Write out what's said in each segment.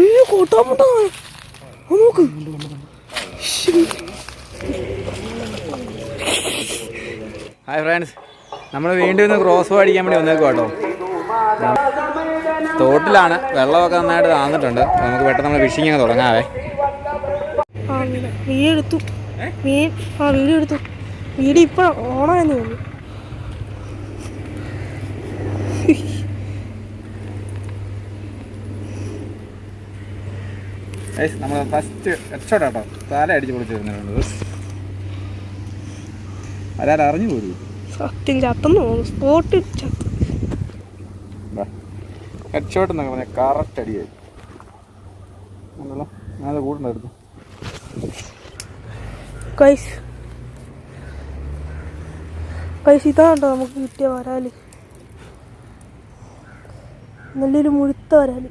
അയ്യോ കോട്ടാമുട്ടാ നോക്ക്. Hi friends നമ്മൾ വീണ്ടും ഇന്ന് ക്രോസ് അടിക്കാൻ വേണ്ടി വന്നേക്കും കേട്ടോ. തോട്ടിലാണ് വെള്ളമൊക്കെ നന്നായിട്ട് താന്നിട്ടുണ്ട്. നമുക്ക് പെട്ടെന്ന് നമ്മൾ ഫിഷിംഗ് അങ്ങ് തുടങ്ങാവേ. മീൻ വീട് എടുത്തു. മീൻ ആ വീഡിയോ എടുത്തു. ഇപ്പോൾ ഇപ്പൊ ഓണായെന്ന് തോന്നുന്നു. നമ്മൾ ഫസ്റ്റ് ഹെഡ്ഷോട്ട് കേട്ടോ തല അടിച്ച് പൊളിച്ചിരുന്നത് അതാരും അറിഞ്ഞു പോലും സത്യം ചത്തെന്ന് തോന്നുന്നു സ്പോട്ട് ചത്തു ഹെഡ്ഷോട്ട് എന്നൊക്കെ പറഞ്ഞാൽ കറക്റ്റ് അടിയായി. ഞാനത് കൂടുണ്ടായിരുന്നു കൈസ് കൈസ് ഇതാണ്ടോ നമുക്ക് കിട്ടിയ വരാൽ. നല്ലൊരു മുഴുത്ത വരാൽ.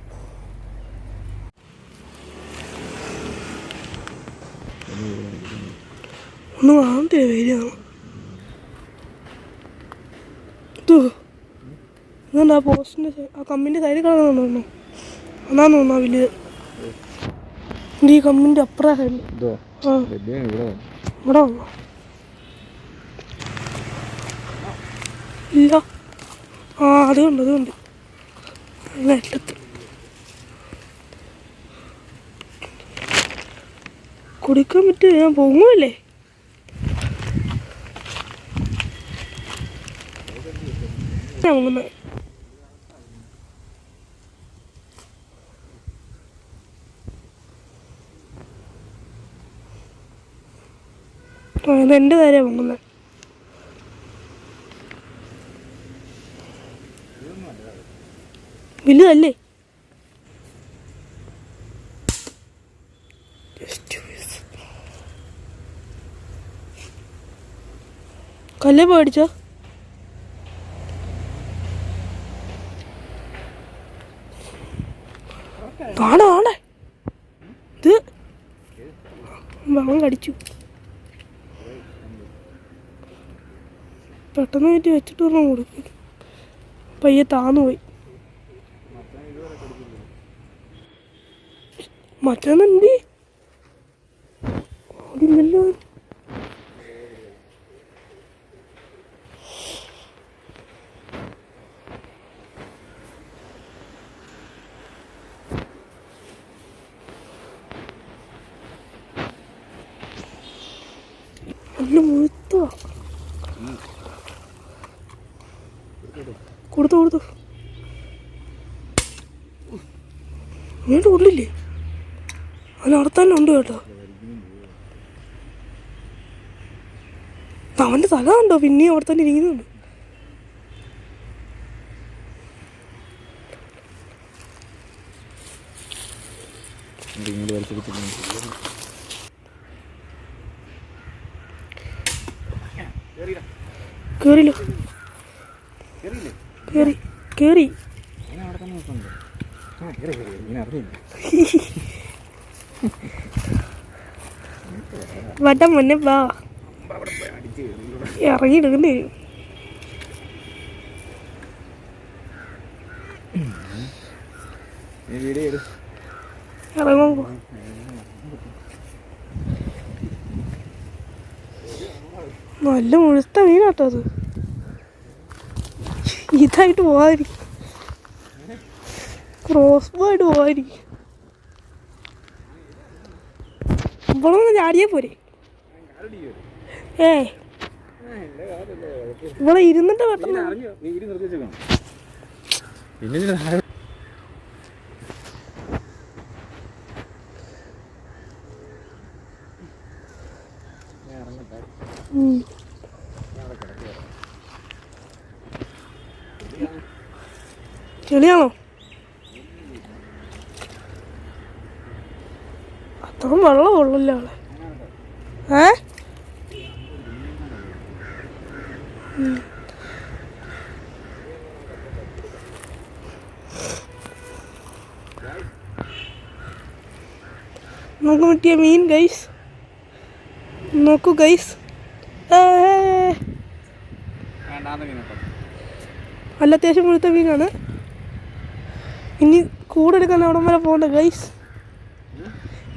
ഒന്ന് കാണത്തില്ല വരികയാണ്. ഇതുണ്ട് ആ പോസ്റ്റിന്റെ ആ കമ്പിന്റെ സൈഡിൽ കിടക്കുന്നുണ്ടോ അതാന്ന് തോന്നുന്നു ആ വലുത് ഈ കമ്പിന്റെ അപ്പുറം സൈഡിൽ. ഇവിടെ വന്നോ. ഇല്ല. ആ അതുകൊണ്ട് അതുകൊണ്ട് നെല്ലത്ത് കുടിക്കാൻ പറ്റുമോ? ഞാൻ പൊങ്ങുമല്ലേ? ഇത് എന്റെ കാര്യമാണ് പൊങ്ങുന്നത് വലുതല്ലേ. കല്ലേ പേടിച്ചോ കാണാ കാണേ ഇത് വെള്ളം കടിച്ചു. പെട്ടെന്ന് കയറ്റി വെച്ചിട്ട് ഒരെണ്ണം കൊടുക്കും. പയ്യെ താന്നു പോയി. മറ്റൊന്നെന്തി ഓടില്ലല്ലോ നല്ല മുഴുത്ത കൊടുത്തു കൊടുത്തു. വീണ്ടും ഉള്ളില്ലേ അല്ല തന്നെ ഉണ്ട് കേട്ടോ. അവന്റെ തല കണ്ടോ? പിന്നെയും അവിടെ തന്നെ ഇരിക്കുന്നുണ്ട് ഇത് ഇങ്ങോട്ട് വലിച്ചിരിക്കുന്നു. കേറില്ലോ കേറി കേറി ഇങ്ങനെ അവിടെ തന്നെ നിൽക്കുന്നുണ്ട്. ആ, കേറി, കേറി, കേറി. ഇങ്ങനെ അറിഞ്ഞില്ല. വട്ടം മുന്നേ വാ. ഇറങ്ങിയെടുക്കണ്ടേ. ഇറങ്ങുമ്പോ നല്ല മുഴുത്ത മീനാട്ടോ അത്. ഇതായിട്ട് പോവാതിരിക്കും. ക്രോസ് ബോ പോരി ഇവളൊന്ന് ചാടിയേ പോരെ. ഏ ഇവളെ ഇരുന്നിട്ട് പെട്ടെന്ന് അറിഞ്ഞോ? നീ വീഡിയോ നിർത്തി വെച്ചേക്കണം. പിന്നെ ഇതിന് താഴെ ഉം. ചെളിയാണോ അത്രയും വെള്ളം ഉള്ളല്ലോ അവൾ ഏ. നമുക്ക് കിട്ടിയ മീൻ ഗൈസ് നോക്കൂ ഗൈസ് അല്ല അത്യാവശ്യം കൊടുത്ത മീനാണ്. ഇനി കൂടെടുക്കാൻ അവിടെ വരെ പോകണ്ട ഗൈസ്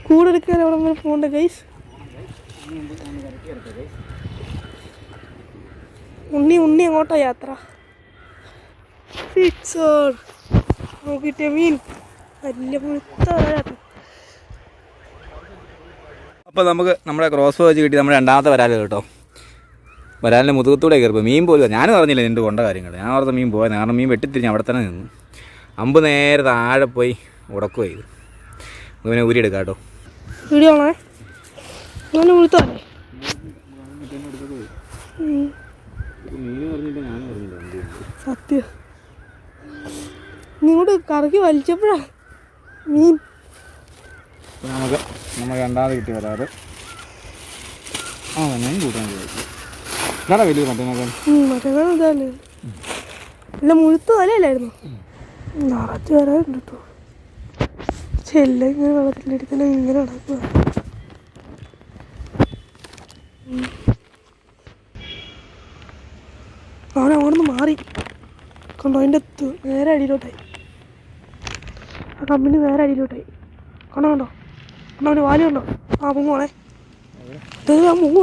കൂടെടുക്കാൻ അവിടെ വരെ പോകണ്ട ഗൈസ് ഉണ്ണി ഉണ്ണി അങ്ങോട്ടാ യാത്ര. ഫിക്സർ മീൻ. വലിയ മുഴുത്ത നമുക്ക് നമ്മുടെ ക്രോസ് വെച്ച് കിട്ടി നമ്മുടെ രണ്ടാമത്തെ വരാൽ കേട്ടോ. വരാലിന്റെ മുതുകത്തൂടെ കയറിപ്പോൾ മീൻ പോലും ഞാനും അറിഞ്ഞില്ല എന്റെ കൊണ്ട കാര്യങ്ങൾ ഞാൻ ഓർത്ത മീൻ പോയത്. കാരണം മീൻ വെട്ടിത്തിരിഞ്ഞ് അവിടെ തന്നെ നിന്നു. അമ്പ് നേരെ താഴെ പോയി ഉടക്കുക ചെയ്തു. നമുക്ക് പിന്നെ ഊരിയെടുക്കാം കേട്ടോ. വീഡിയോ ആണേ അങ്ങനെ മുഴുത്തല്ലേ സത്യം. നീ ഇങ്ങോട്ട് കറക്കി വലിച്ചപ്പോഴാ മീൻ നമുക്ക് നമ്മൾ രണ്ടാമത് കിട്ടി വരാറ് ആ ഞാൻ കൂട്ടാൻ എന്നാടാ വലിയ മറ്റേ മറ്റേ ഇതല്ലേ. ഇല്ല മുഴുത്ത തലയല്ലായിരുന്നു നിറച്ച് വരാറുണ്ട് കേട്ടോ ചെല്ല ഇങ്ങനെ വെള്ളത്തിലെടുക്കുന്ന ഇങ്ങനെ നടക്കുക. അവൻ അവിടെ നിന്ന് മാറി. കണ്ടോ അതിന്റെ എത്തു നേരെ അടിയിലോട്ടായി. ആ കമ്പനി നേരെ അടിയിലോട്ടായി. കണ്ടോ കണ്ടോ? കണ്ടോ അവന് വാൽ കണ്ടോ? ആ മുങ്ങോളെ ആ മുങ്ങോ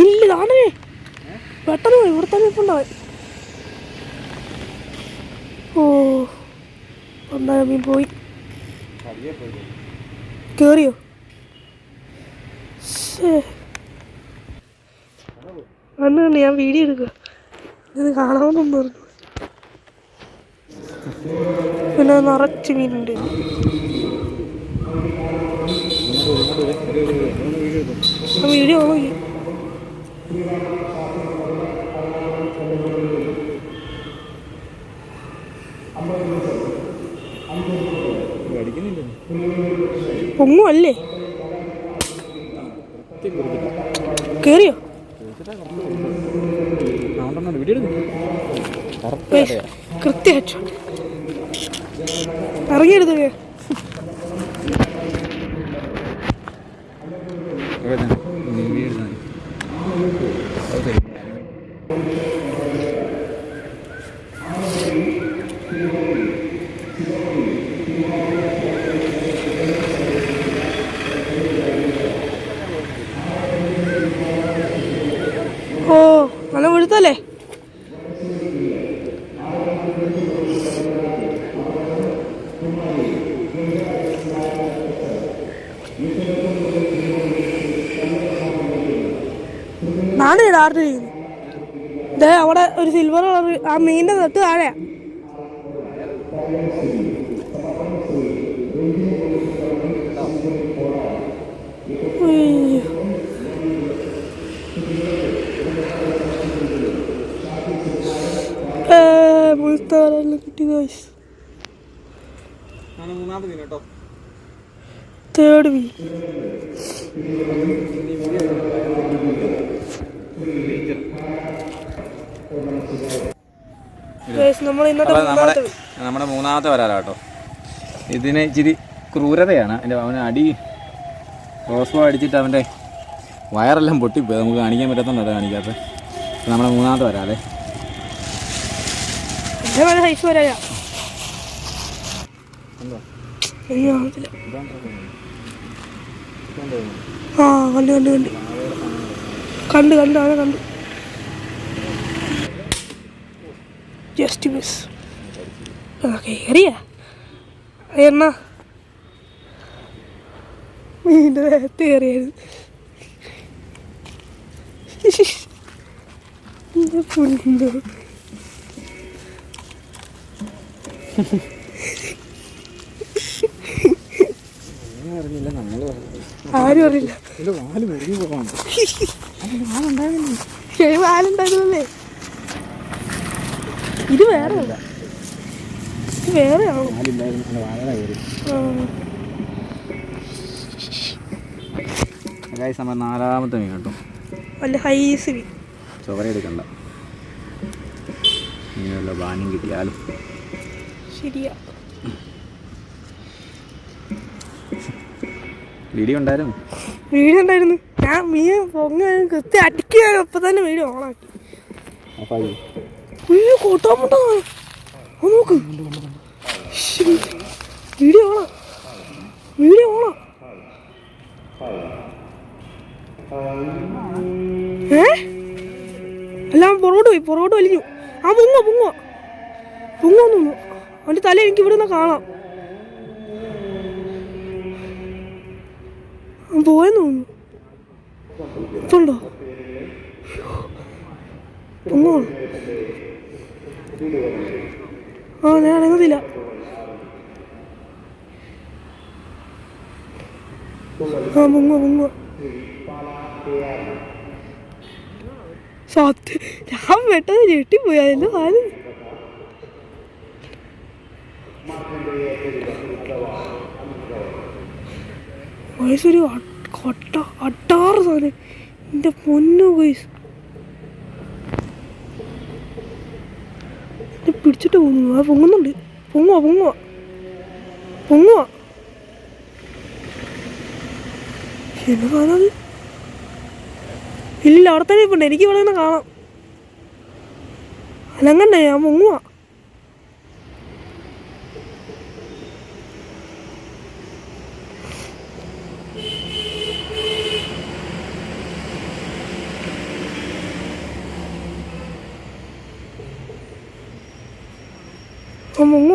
ഇല്ല താനേ പെട്ടെന്ന് പോയി. ഇവിടെ തന്നെ ഇപ്പുണ്ടാവൻ ഓ ഒന്നായ മീൻ പോയി. കേറിയോ? കണ്ട് ഞാൻ വീഡിയോ എടുക്കുക. ഇത് കാണാമെന്നും പറഞ്ഞു. പിന്നെ നിറച്ച് മീനുണ്ട്. അല്ലേ? കേറിയോ? കൃത്യമായിട്ട്. Thank ഓ ഉയ്യോ. ഏ, മുഴുത്ത വരെല്ലാം കിട്ടി. ഗൈസ് തേർഡ് നമ്മൾ ഇന്നത്തെ അപ്പോൾ നമ്മുടെ മൂന്നാമത്തെ നമ്മുടെ മൂന്നാമത്തെ വരാല കേട്ടോ ഇതിന് ഇച്ചിരി ക്രൂരതയാണ്. എന്റെ അവന് അടി ക്രോസ് അടിച്ചിട്ട് അവന്റെ വയറെല്ലാം പൊട്ടിപ്പോയി. നമുക്ക് കാണിക്കാൻ പറ്റാത്തതുകൊണ്ട് കാണിക്കാത്തത്. അപ്പോൾ നമ്മുടെ മൂന്നാമത്തെ വരാലേ. ആ കണ്ടു കണ്ടു കണ്ടു. കണ്ടു കണ്ടു അവനെ കണ്ടു ജസ്റ്റ് മിസ് ആ കയറിയ എണ്ണ മീന്റെ നേരത്തെ കയറിയത് പുല്ല് ആരും അറിയില്ല. വാലുണ്ടായിരുന്നല്ലേ? ഇത് വേറെ. ഇത് വേറെ ആണോ നാലാമത്തെ മീൻ കേട്ടോ. വല്ല ഹൈസ് ഇങ്ങനെയുള്ള ബാനും കിട്ടിയാലും. ശരിയാ. വീഡിയോ ഉണ്ടായിരുന്നു? വീഡിയോ ഉണ്ടായിരുന്നു. ഞാൻ മീൻ പൊങ്ങ കൃത്യം അടിക്കുക അപ്പം തന്നെ വീഡിയോ ഓണാക്കി. അയ്യോ കോട്ടാമുട്ട നോക്ക്. വീഡിയോ ഓണാ വീഡിയോ ഓണാ ഏ? എല്ലാം പുറകോട്ട് പോയി പുറകോട്ട് വലിഞ്ഞു. ആ പൊങ്ങോ പൊങ്ങോ പൊങ്ങോ തോന്നുന്നു. അവന്റെ തല എനിക്ക് ഇവിടെ നിന്ന് കാണാം. അവൻ പോയെന്ന് തോന്നുന്നു. ഇപ്പുണ്ടോ പൊങ്ങോ ആ ഞാൻ അനങ്ങത്തില്ല ആ മുങ്ങ മുങ്ങ. സത്യം ഞാൻ പെട്ടെന്ന് ഞെട്ടിപ്പോയി അതിന്റെ കാൽ വയസ്സൊരു കൊട്ട അട്ടാറ് സാധനം. എന്റെ പൊന്നു വയസ്സ് പിടിച്ചിട്ട് പോകുന്നു ആ പൊങ്ങുന്നുണ്ട്. പൊങ്ങുവാ പൊങ്ങുവാ. പൊങ്ങുവാ. എന്താ കാണാത്. ഇല്ല അവിടെ തന്നെ ഇപ്പുണ്ട് എനിക്ക് ഇവിടെ നിന്ന് കാണാം. അല്ലങ്ങണ്ടേ ഞാൻ പൊങ്ങുവാ ആ പൊങ്ങുവാ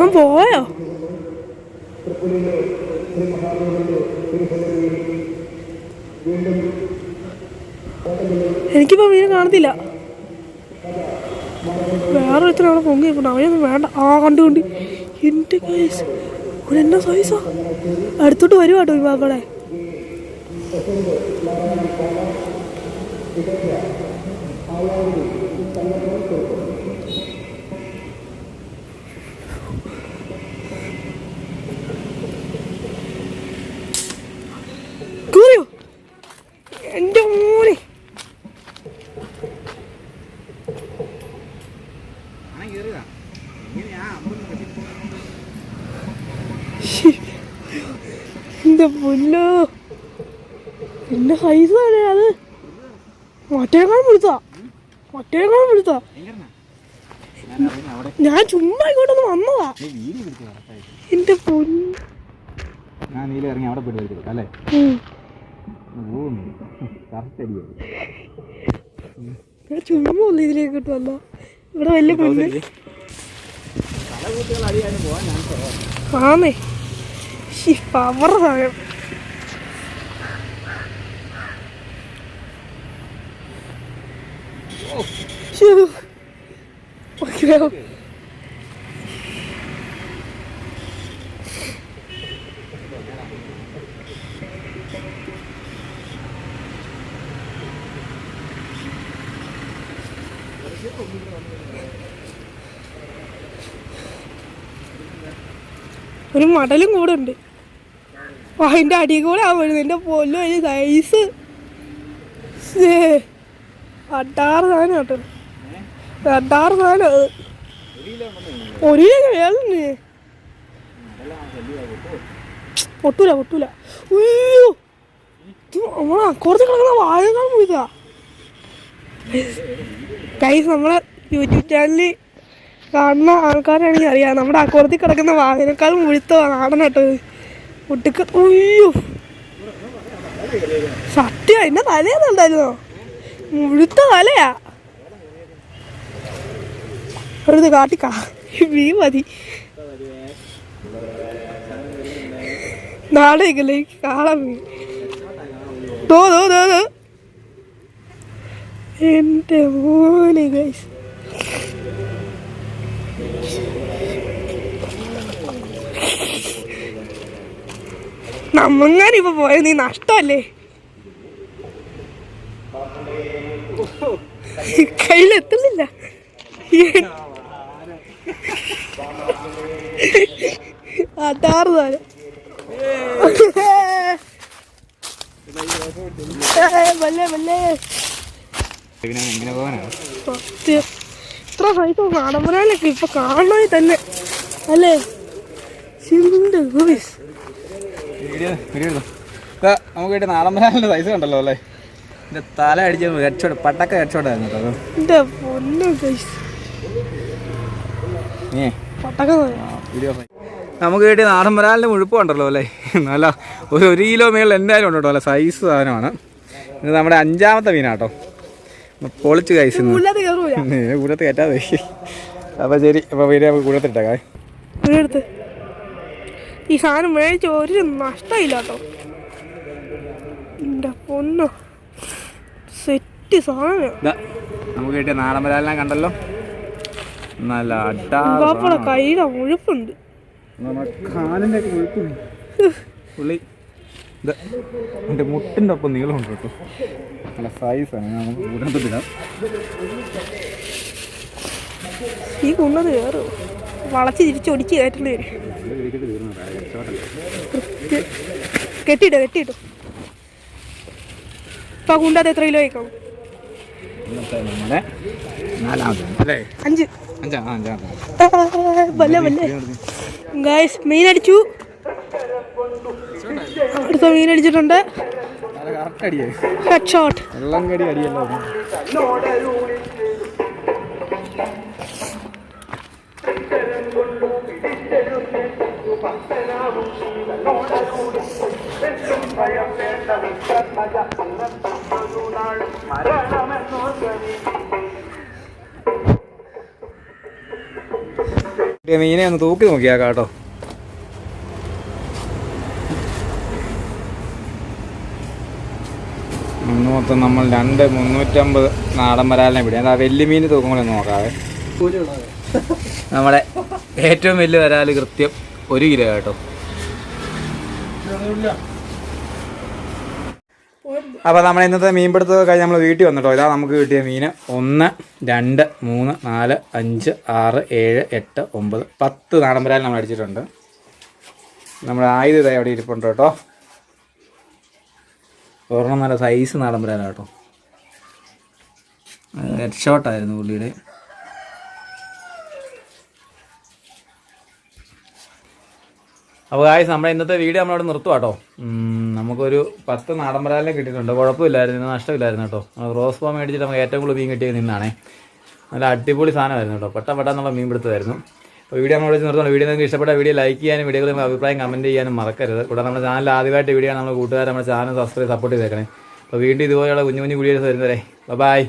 ആ പോയോ? എനിക്കിപ്പോ വീട് കാണത്തില്ല. വേറെ ഒരുത്തരം പൊങ്ങി നിൽക്കണം അവനൊന്നും വേണ്ട. ആ കണ്ടു കണ്ട്. എന്റെ കേസ് എന്നാ സൈസാ അടുത്തോട്ട് വരുവാട്ടോ ഒരു ബാബടെ കൂറിയോ എന്റെ മോനെ ശ്ശി. എന്റെ പിന്നെ സൈസ് തന്നെ അത്. മറ്റേക്കാളും വിളിച്ചാ മറ്റേക്കാളും വിളിച്ചാ ഞാൻ ചുമ്മാ ഇങ്ങോട്ടൊന്ന് വന്നതാ. എന്റെ പൊന്ന്. ഞാൻ നീല ഇറങ്ങി അവിടെ പോയിട്ട് എടുക്കാം അല്ലേ? ചുമ്മാ ഒന്ന് ഇതിലേക്ക് വന്ന ഇവിടെ വലിയ കുഞ്ഞ് ആന്നേ. പവർ സാധനം ഓക്കേ. ഒരു മടലും കൂടെ ഉണ്ട്. അതിന്റെ അടി കൂടെ ആ വരുന്നത് എന്റെ പൊല്ലോ അതിന് സൈസ് അട്ടാറ് സാധനം കേട്ടോ. അട്ടാറ് സാധനം ഒരേ വേളുണ്ട് പൊട്ടൂല പൊട്ടൂല. ഉയ്യോ. നമ്മളെ കുറച്ച് കിടക്കുന്ന വാഴകൾ പോയതാ. ഗൈസ് നമ്മളെ യൂട്യൂബ് ചാനലിൽ കാണുന്ന ആൾക്കാരാണെങ്കിൽ അറിയാം. നമ്മുടെ അക്കുറത്തിൽ കിടക്കുന്ന വാഹനക്കാൾ മുഴുത്തോ നാടൻ ഒട്ടുക്ക് ഉയ്യോ. സത്യം എന്നെ തലേന്നുണ്ടായിരുന്നോ മുഴുത്ത തലയാ. ഒരു കാട്ടിക്കാ മീൻ മതി. നാടകല്ലേ കാളം ദോ തോ തോ തോ എന്റെ മോനെ ഗൈസ് നമ്മങ്ങാനിപ്പോ പോയത് നീ നഷ്ടല്ലേ? കയ്യിലെത്തുന്നില്ല. അതാറ് സത്യം ഇത്ര സൈസ് നാടമ്പരാലൊക്കെ ഇപ്പൊ കാണണേ തന്നെ. അല്ലേ? ചിന്ത ഗോയ്സ് നമുക്ക് സൈസ് കണ്ടല്ലോ അല്ലേ? എന്റെ തല അടിച്ച ഹെഡ്ഷോട്ട് പട്ടക്ക കച്ചവടായിരുന്നു കേട്ടോ. പൊന്നു ഗൈസ് പട്ടക്ക വീഡിയോ നമുക്ക് കിട്ടിയ നാടൻ വരാലിന്റെ മുഴുപ്പ് ഉണ്ടല്ലോ അല്ലേ? നല്ല ഒരു ഒരു കിലോ മേളിൽ എന്തായാലും ഉണ്ട് കേട്ടോ അല്ല സൈസ് സാധനമാണ്. ഇത് നമ്മുടെ അഞ്ചാമത്തെ മീനാട്ടോ. പൊളിച്ച് കൈസ് കൂടത്ത് കയറ്റാതെ അപ്പോൾ ശരി അപ്പോൾ വീഡിയോ നമുക്ക് കൂടത്തിട്ടേക്കാം ഈ സാധനം മേടിച്ച ഒരു നഷ്ടമില്ല കേട്ടോ. എന്റെ സെറ്റ് സാധനം. നമുക്ക് കിട്ടിയ നാടൻ വരാലിനെ കണ്ടല്ലോ. നല്ല അട്ടാ കയ്യിലെ മുഴുപ്പുണ്ട് പുള്ളി എന്റെ മുട്ടിന്റെ ഒപ്പം നീളമുണ്ട് കേട്ടോ. നല്ല സൈസാണ് ഞാൻ കൂടത്തിടാം ഈ കുന്നത് കയറും വളച്ച് തിരിച്ച് ഒടിച്ച് കയറ്റേണ്ടി വരും. കെട്ടിയിട്ടോ കെട്ടിയിട്ടോ ഇപ്പൊ എത്ര കിലോ ആയിക്കാവും അഞ്ച്. വല്ല വല്ല. ഗായ്സ് മീൻ അടിച്ചു. അടുത്ത മീൻ അടിച്ചിട്ടുണ്ട്. ഹെഡ് ഷോട്ട് വെള്ളം കടി അടിയല്ലോ. മീനെ ഒന്ന് തൂക്കി നോക്കിയാ കേട്ടോ മൊത്തം നമ്മൾ രണ്ട് മുന്നൂറ്റമ്പത് നാടൻ വരാലിനെ പിടി അതാ വലിയ മീൻ തൂക്കുമ്പോൾ ഒന്ന് നോക്കാവേ. നമ്മുടെ ഏറ്റവും വലിയ വരാൽ കൃത്യം ഒരു കിലോ കേട്ടോ അപ്പോൾ നമ്മൾ ഇന്നത്തെ മീൻപിടുത്തം കഴിഞ്ഞ് നമ്മൾ വീട്ടിൽ വന്നിട്ടോ. ഇതാ നമുക്ക് കിട്ടിയ മീൻ ഒന്ന് രണ്ട് മൂന്ന് നാല് അഞ്ച് ആറ് ഏഴ് എട്ട് ഒമ്പത് പത്ത് നാടമ്പരാൽ നമ്മൾ അടിച്ചിട്ടുണ്ട്. നമ്മുടെ ആയുധ ഇതായി അവിടെ ഇരിപ്പുണ്ട് കേട്ടോ. ഒരെണ്ണം നല്ല സൈസ് നാടമ്പരാലാണ് കേട്ടോ. ഹെഡ് ഷോട്ടായിരുന്നു പുള്ളിയുടെ. അപ്പോൾ ആയുസ് നമ്മുടെ ഇന്നത്തെ വീഡിയോ നമ്മളവിടെ നിർത്തുവാട്ടോ നമുക്കൊരു പത്ത് നാടൻ വരാലിനെ കിട്ടിയിട്ടുണ്ട്. കുഴപ്പമില്ലായിരുന്നു. നഷ്ടമില്ലായിരുന്നു കേട്ടോ. റോസ് പോ മേടിച്ചിട്ട് നമുക്ക് ഏറ്റവും കൂടുതൽ മീൻ കിട്ടിയത് നിന്നാണേ. നല്ല അടിപൊളി സാധനമായിരുന്നു കേട്ടോ. പെട്ട പെട്ടെന്നുള്ള മീൻ പിടുത്തമായിരുന്നു. അപ്പോൾ വീഡിയോ നമ്മൾ വെച്ച് നിർത്തുന്നത് വീഡിയോ നിങ്ങൾക്ക് ഇഷ്ടപ്പെട്ട വീഡിയോ ലൈക്ക് ചെയ്യാനും വീഡിയോകൾ അഭിപ്രായം കമന്റ് ചെയ്യാനും മറക്കരുത്. കൂടാതെ നമ്മുടെ ചാനൽ ആദ്യമായിട്ട് വീഡിയോ നമ്മൾ കൂട്ടുകാരെ നമ്മുടെ ചാനൽ സബ്സ്ക്രൈബ് സപ്പോർട്ട് ചെയ്തേക്കണേ. അപ്പോൾ വീണ്ടും ഇതുപോലെയുള്ള കുഞ്ഞു കുഞ്ഞു വീഡിയോസ് വരുന്നവരെ. ബൈ